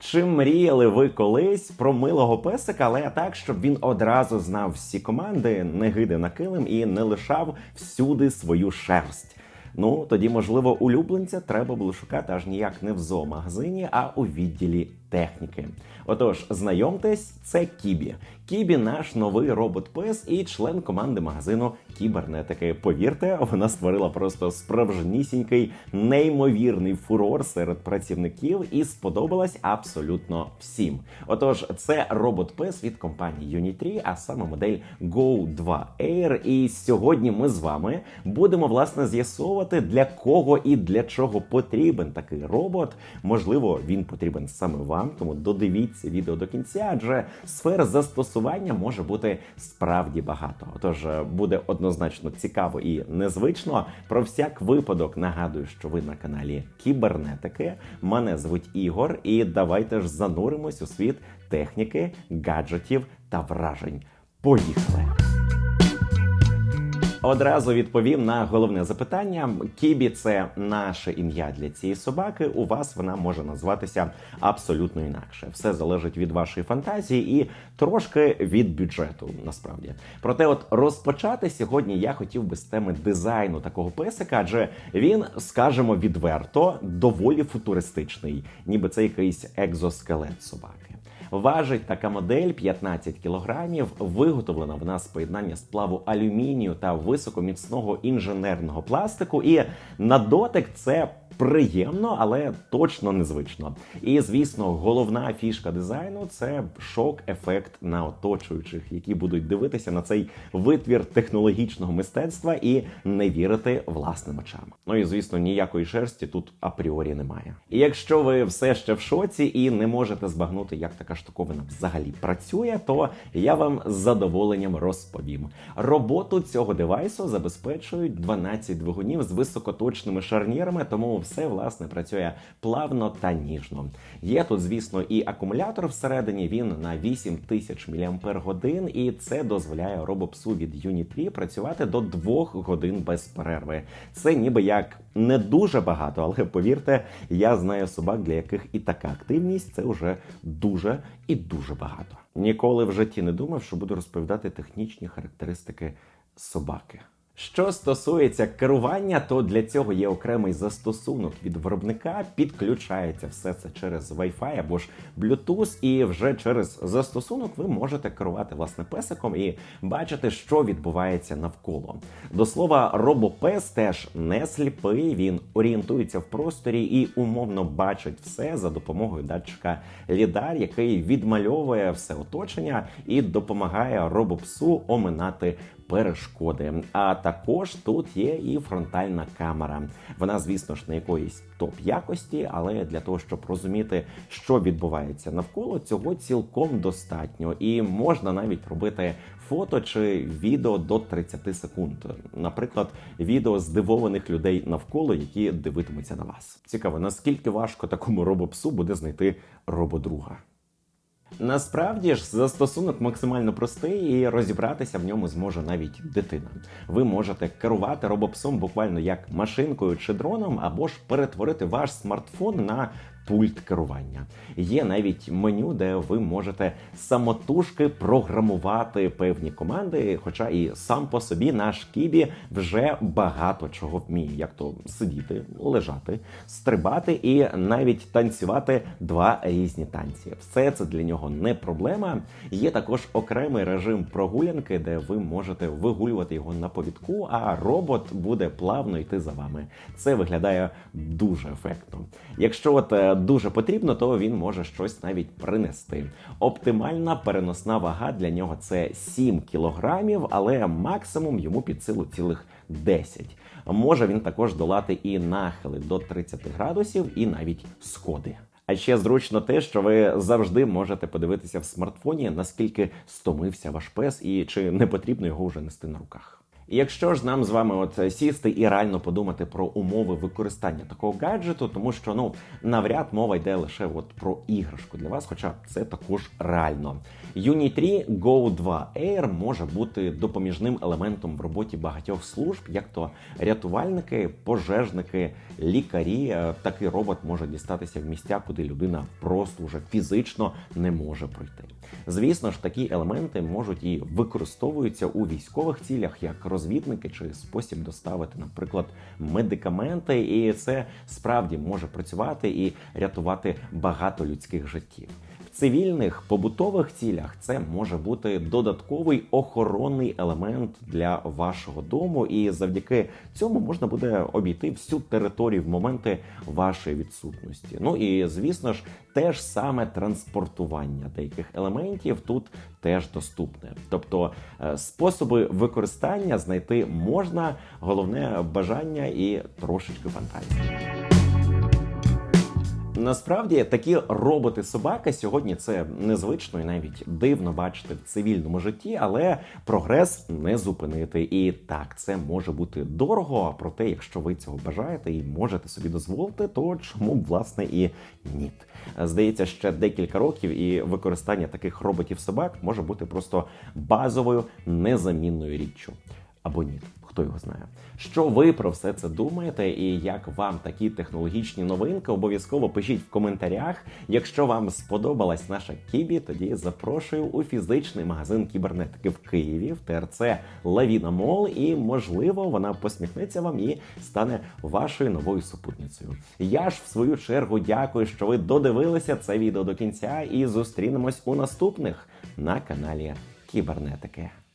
Чи мріяли ви колись про милого песика, але так, щоб він одразу знав всі команди, не гиде на килим і не лишав всюди свою шерсть? Ну тоді, можливо, улюбленця треба було шукати аж ніяк не в зоомагазині, а у відділі техніки. Отож, знайомтесь, це Кібі. Кібі наш новий робот-пес і член команди магазину кібернетики. Повірте, вона створила просто справжнісінький неймовірний фурор серед працівників і сподобалась абсолютно всім. Отож, це робот-пес від компанії Unitree, а саме модель Go 2 Air. І сьогодні ми з вами будемо власне з'ясовувати для кого і для чого потрібен такий робот. Можливо, він потрібен саме вам, тому додивіться відео до кінця, адже сфер застосування може бути справді багато. Отож, е, буде однозначно цікаво і незвично. Про всяк випадок нагадую, що ви на каналі Кібернетики. Мене звуть Ігор, і давайте ж зануримось у світ техніки, гаджетів та вражень. Поїхали! Одразу відповім на головне запитання. Кібі це наше ім'я для цієї собаки. У вас вона може назватися абсолютно інакше. Все залежить від вашої фантазії і трошки від бюджету. Насправді, проте, от розпочати сьогодні я хотів би з теми дизайну такого песика, адже він, скажімо відверто, доволі футуристичний, ніби це якийсь екзоскелет собаки. Важить така модель 15 кілограмів. Виготовлена вона з поєднання сплаву алюмінію та високоміцного інженерного пластику. І на дотик це приємно, але точно незвично. І звісно, головна фішка дизайну це шок-ефект на оточуючих, які будуть дивитися на цей витвір технологічного мистецтва і не вірити власним очам. Ну і звісно, ніякої шерсті тут апріорі немає. І якщо ви все ще в шоці і не можете збагнути, як така штуковина взагалі працює, то я вам з задоволенням розповім. Роботу цього девайсу забезпечують 12 двигунів з високоточними шарнірами, тому все власне працює плавно та ніжно. Є тут, звісно, і акумулятор всередині. Він на 8000 мАч, і це дозволяє робопсу від Unitree працювати до 2 годин без перерви. Це ніби як не дуже багато, але повірте, я знаю собак, для яких і така активність це вже дуже і дуже багато. Ніколи в житті не думав, що буду розповідати технічні характеристики собаки. Що стосується керування, то для цього є окремий застосунок від виробника. Підключається все це через Wi-Fi або ж Bluetooth, і вже через застосунок ви можете керувати власне песиком і бачити, що відбувається навколо. До слова, робопес теж не сліпий. Він орієнтується в просторі і умовно бачить все за допомогою датчика лідар, який відмальовує все оточення і допомагає робопсу оминати перешкоди. А також тут є і фронтальна камера. Вона, звісно ж, не якоїсь топ якості, але для того, щоб розуміти, що відбувається навколо, цього цілком достатньо, і можна навіть робити фото чи відео до 30 секунд. Наприклад, відео здивованих людей навколо, які дивитимуться на вас. Цікаво, наскільки важко такому робопсу буде знайти рободруга. Насправді ж застосунок максимально простий і розібратися в ньому зможе навіть дитина. Ви можете керувати робопсом буквально як машинкою чи дроном, або ж перетворити ваш смартфон на пульт керування. Є навіть меню, де ви можете самотужки програмувати певні команди, хоча і сам по собі наш кібі вже багато чого вміє, як то сидіти, лежати, стрибати і навіть танцювати два різні танці. Все це для нього не проблема. Є також окремий режим прогулянки, де ви можете вигулювати його на повідку, а робот буде плавно йти за вами. Це виглядає дуже ефектно. Якщо от е, дуже потрібно, то він може щось навіть принести. Оптимальна переносна вага для нього це 7 кілограмів, але максимум йому під силу цілих 10. Може він також долати і нахили до 30 градусів, і навіть сходи. А ще зручно те, що ви завжди можете подивитися в смартфоні, наскільки стомився ваш пес і чи не потрібно його вже нести на руках. І якщо ж нам з вами от сісти і реально подумати про умови використання такого гаджету, тому що ну навряд мова йде лише от про іграшку для вас, хоча це також реально. Uni 3 Go 2 Air може бути допоміжним елементом в роботі багатьох служб, як то рятувальники, пожежники, лікарі. Е, Такий робот може дістатися в місця, куди людина просто вже фізично не може пройти. Звісно ж, такі елементи можуть і використовуються у військових цілях, як розвідники чи спосіб доставити, наприклад, медикаменти, і це справді може працювати і рятувати багато людських життів. Цивільних побутових цілях це може бути додатковий охоронний елемент для вашого дому, і завдяки цьому можна буде обійти всю територію в моменти вашої відсутності. Ну і звісно ж, теж саме транспортування деяких елементів тут теж доступне. Тобто е, способи використання знайти можна, головне бажання і трошечки фантазії. Насправді такі роботи-собака сьогодні це незвично і навіть дивно бачити в цивільному житті, але прогрес не зупинити. І так, це може бути дорого. Проте, якщо ви цього бажаєте і можете собі дозволити, то чому б власне і ні? Здається, ще декілька років і використання таких роботів-собак може бути просто базовою незамінною річчю. Або ні, хто його знає. Що ви про все це думаєте, і як вам такі технологічні новинки? Обов'язково пишіть в коментарях. Якщо вам сподобалась наша Кібі, тоді запрошую у фізичний магазин кібернетики в Києві в ТРЦ Лавіна Мол, і можливо вона посміхнеться вам і стане вашою новою супутницею. Я ж в свою чергу дякую, що ви додивилися це відео до кінця, і зустрінемось у наступних на каналі Кібернетики.